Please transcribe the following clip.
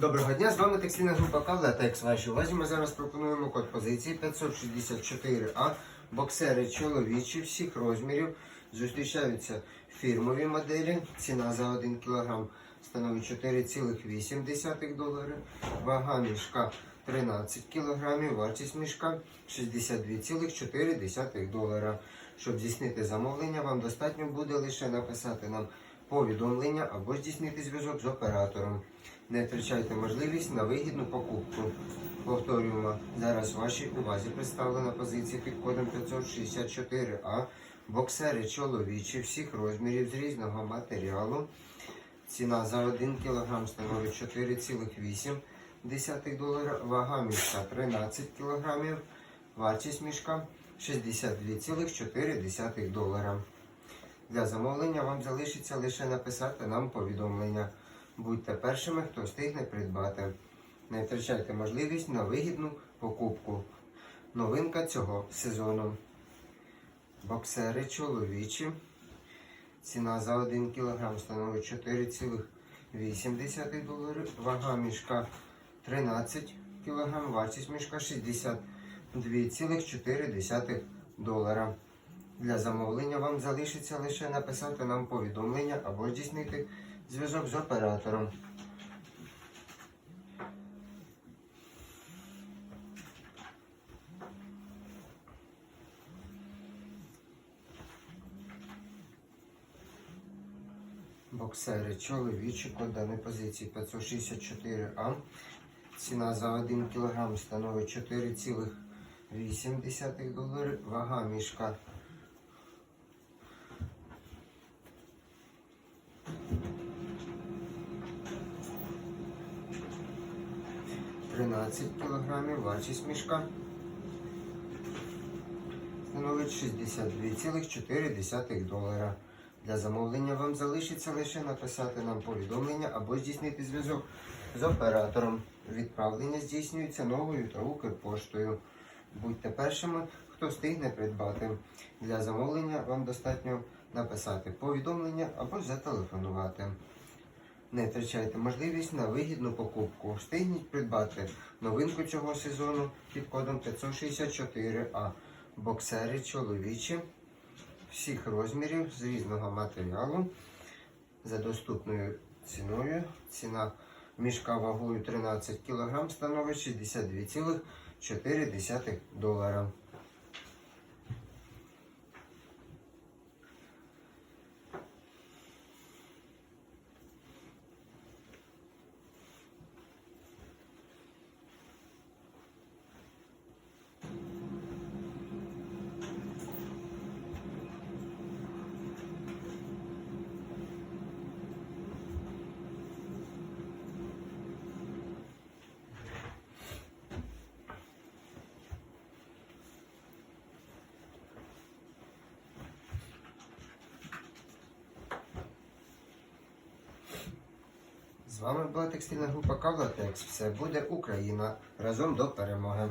Доброго дня, з вами текстильна група Кавлетекс. Вашій увазі ми зараз пропонуємо код позиції 564А. Боксери чоловічі всіх розмірів. Зустрічаються фірмові моделі. Ціна за 1 кг становить 4,8 долари. Вага мішка 13 кг, вартість мішка 62,4 долара. Щоб здійснити замовлення, вам достатньо буде лише написати нам повідомлення або здійснити зв'язок з оператором. Не втрачайте можливість на вигідну покупку. Повторюємо, зараз вашій увазі представлена позиція під кодом 564А. Боксери чоловічі всіх розмірів з різного матеріалу. Ціна за 1 кг становить 4,8 долара. Вага мішка 13 кг. Вартість мішка 62,4 долара. Для замовлення вам залишиться лише написати нам повідомлення. Будьте першими, хто встигне придбати. Не втрачайте можливість на вигідну покупку. Новинка цього сезону. Боксери чоловічі. Ціна за 1 кг становить 4,8 доларів. Вага мішка 13 кг. Вартість мішка 62,4 долара. Для замовлення вам залишиться лише написати нам повідомлення або здійснити зв'язок з оператором. Боксери чоловічі код даної позиції 564А. Ціна за 1 кг становить 4,8 доларів. Вага мішка 13 кг, вартість мішка становить 62,4 долара. Для замовлення вам залишиться лише написати нам повідомлення або здійснити зв'язок з оператором. Відправлення здійснюється новою та Укрпоштою. Будьте першими, хто встигне придбати. Для замовлення вам достатньо написати повідомлення або зателефонувати. Не втрачайте можливість на вигідну покупку. Встигніть придбати новинку цього сезону під кодом 564А. Боксери чоловічі всіх розмірів з різного матеріалу за доступною ціною. Ціна мішка вагою 13 кг становить 62,4 долара. З вами була текстильна група Кавлатекс. Все буде Україна. Разом до перемоги.